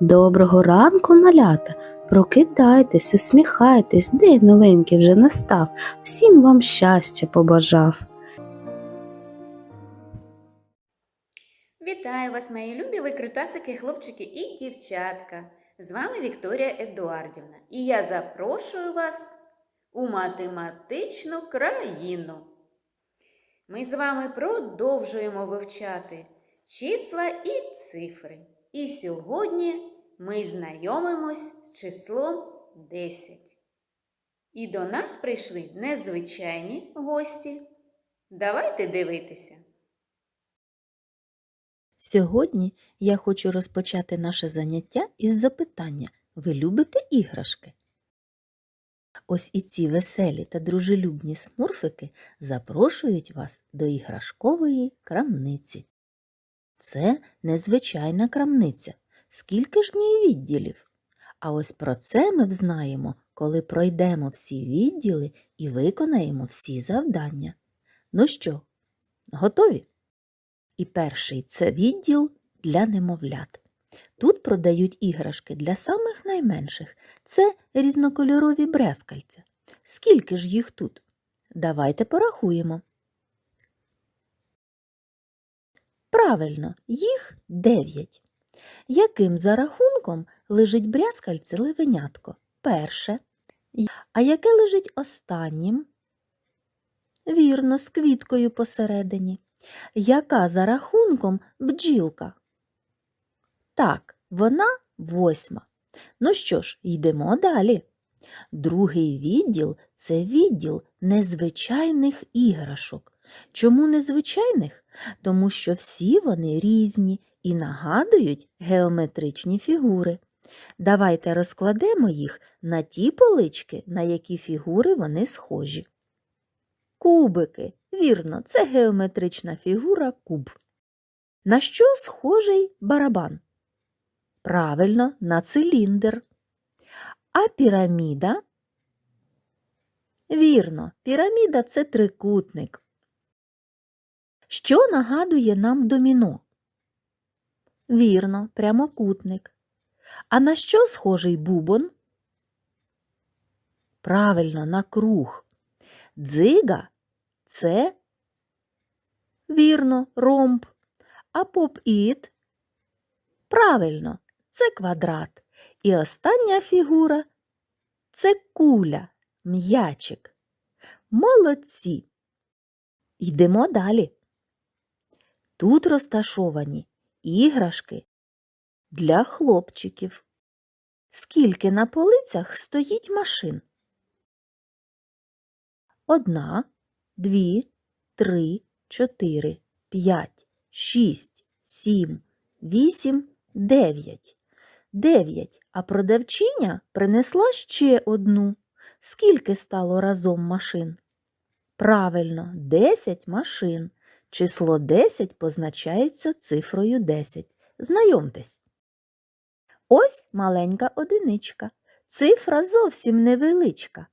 Доброго ранку, малята! Прокидайтесь, усміхайтесь, день новенький вже настав, всім вам щастя побажав. Вітаю вас, мої любі викрутасики, хлопчики і дівчатка. З вами Вікторія Едуардівна, і я запрошую вас у математичну країну. Ми з вами продовжуємо вивчати числа і цифри. І сьогодні ми знайомимось з числом 10. І до нас прийшли незвичайні гості. Давайте дивитися. Сьогодні я хочу розпочати наше заняття із запитання Ви любите іграшки? Ось і ці веселі та дружелюбні смурфики запрошують вас до іграшкової крамниці. Це незвичайна крамниця. Скільки ж в ній відділів? А ось про це ми взнаємо, коли пройдемо всі відділи і виконаємо всі завдання. Ну що, готові? І перший це відділ для немовлят. Тут продають іграшки для самих найменших. Це різнокольорові брязкальця. Скільки ж їх тут? Давайте порахуємо. Правильно, їх дев'ять. Яким за рахунком лежить брязкальце левенятко? Перше. А яке лежить останнім? Вірно, з квіткою посередині. Яка за рахунком бджілка? Так, вона восьма. Ну що ж, йдемо далі. Другий відділ це відділ незвичайних іграшок. Чому незвичайних? Тому що всі вони різні і нагадують геометричні фігури. Давайте розкладемо їх на ті полички, на які фігури вони схожі. Кубики. Вірно, це геометрична фігура куб. На що схожий барабан? Правильно, на циліндр. А піраміда? Вірно, піраміда це трикутник. Що нагадує нам доміно? Вірно, прямокутник. А на що схожий бубон? Правильно, на круг. Дзига це вірно, ромб. А поп-іт правильно, це квадрат. І остання фігура це куля, м'ячик. Молодці. Йдемо далі. Тут розташовані іграшки для хлопчиків. Скільки на полицях стоїть машин? Одна, дві, три, чотири, п'ять, шість, сім, вісім, дев'ять. Дев'ять, а продавчиня принесла ще одну. Скільки стало разом машин? Правильно, десять машин. Число 10 позначається цифрою 10. Знайомтесь. Ось маленька одиничка. Цифра зовсім невеличка.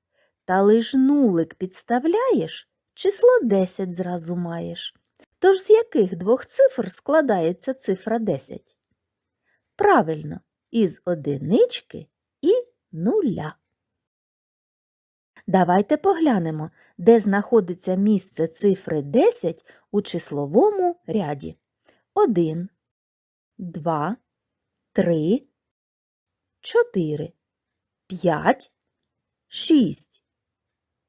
Та лиш нулик підставляєш, число 10 зразу маєш. Тож з яких двох цифр складається цифра 10? Правильно, із одинички і нуля. Давайте поглянемо, де знаходиться місце цифри 10 у числовому ряді. 1, 2, 3, 4, 5, 6,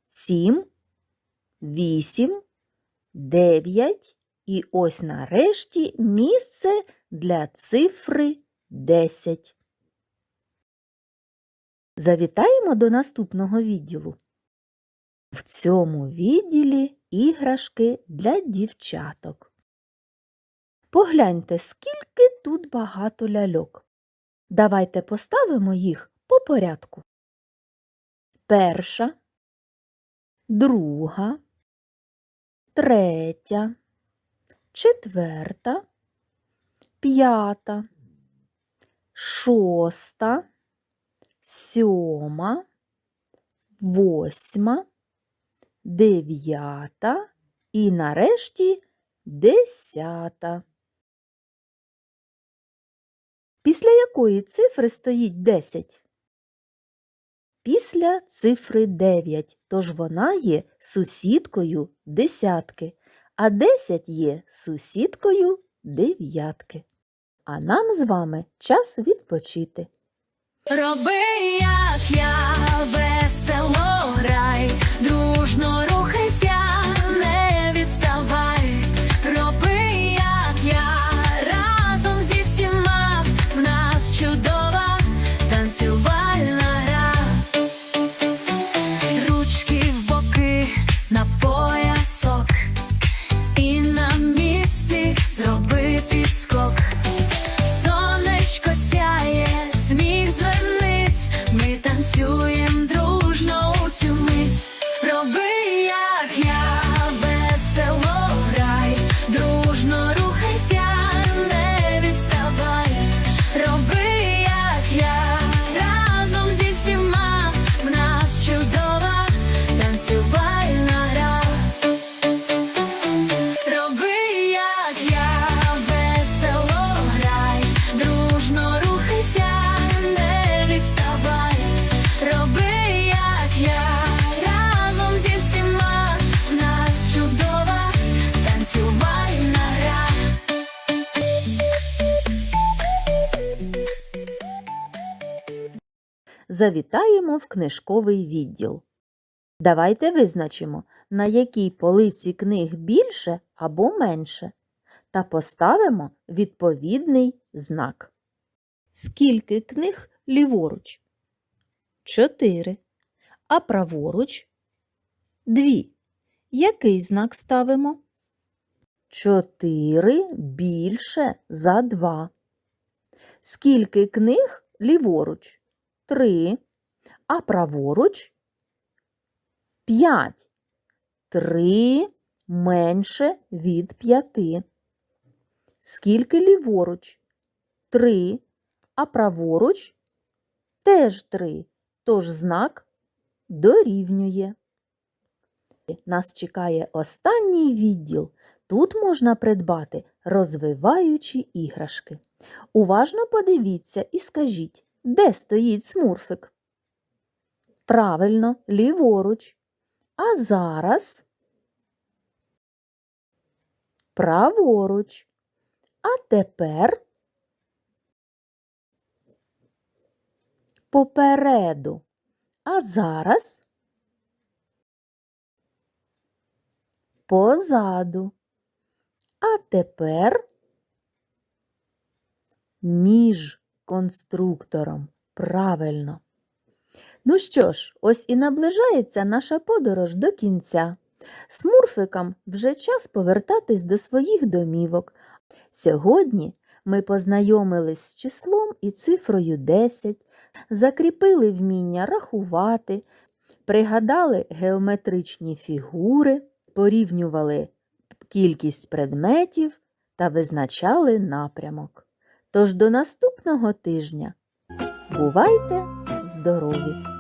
7, 8, 9 і ось нарешті місце для цифри 10. Завітаємо до наступного відділу. В цьому відділі іграшки для дівчаток. Погляньте, скільки тут багато ляльок. Давайте поставимо їх по порядку. Перша, друга, третя, четверта, п'ята, шоста, сьома, восьма, дев'ята і нарешті десята. Після якої цифри стоїть 10? Після цифри 9, тож вона є сусідкою десятки, а 10 є сусідкою дев'ятки. А нам з вами час відпочити. Роби, як я, весело грай, дружно рухайся, не відставай. Роби, як я, разом зі всіма, в нас чудова танцювальна гра. Ручки в боки на поясок, і на місці зроби підскок. Завітаємо в книжковий відділ. Давайте визначимо, на якій полиці книг більше або менше, та поставимо відповідний знак. Скільки книг ліворуч? Чотири. А праворуч? Дві. Який знак ставимо? Чотири більше за два. Скільки книг ліворуч? Три. А праворуч? П'ять. Три менше від п'яти. Скільки ліворуч? Три. А праворуч? Теж три. Тож знак дорівнює. Нас чекає останній відділ. Тут можна придбати розвиваючі іграшки. Уважно подивіться і скажіть, де стоїть смурфик? Правильно, ліворуч. А зараз праворуч. А тепер попереду. А зараз позаду. А тепер між конструктором. Правильно. Ну що ж, ось і наближається наша подорож до кінця. Смурфикам вже час повертатись до своїх домівок. Сьогодні ми познайомились з числом і цифрою 10, закріпили вміння рахувати, пригадали геометричні фігури, порівнювали кількість предметів та визначали напрямок. Тож до наступного тижня. Бувайте здорові!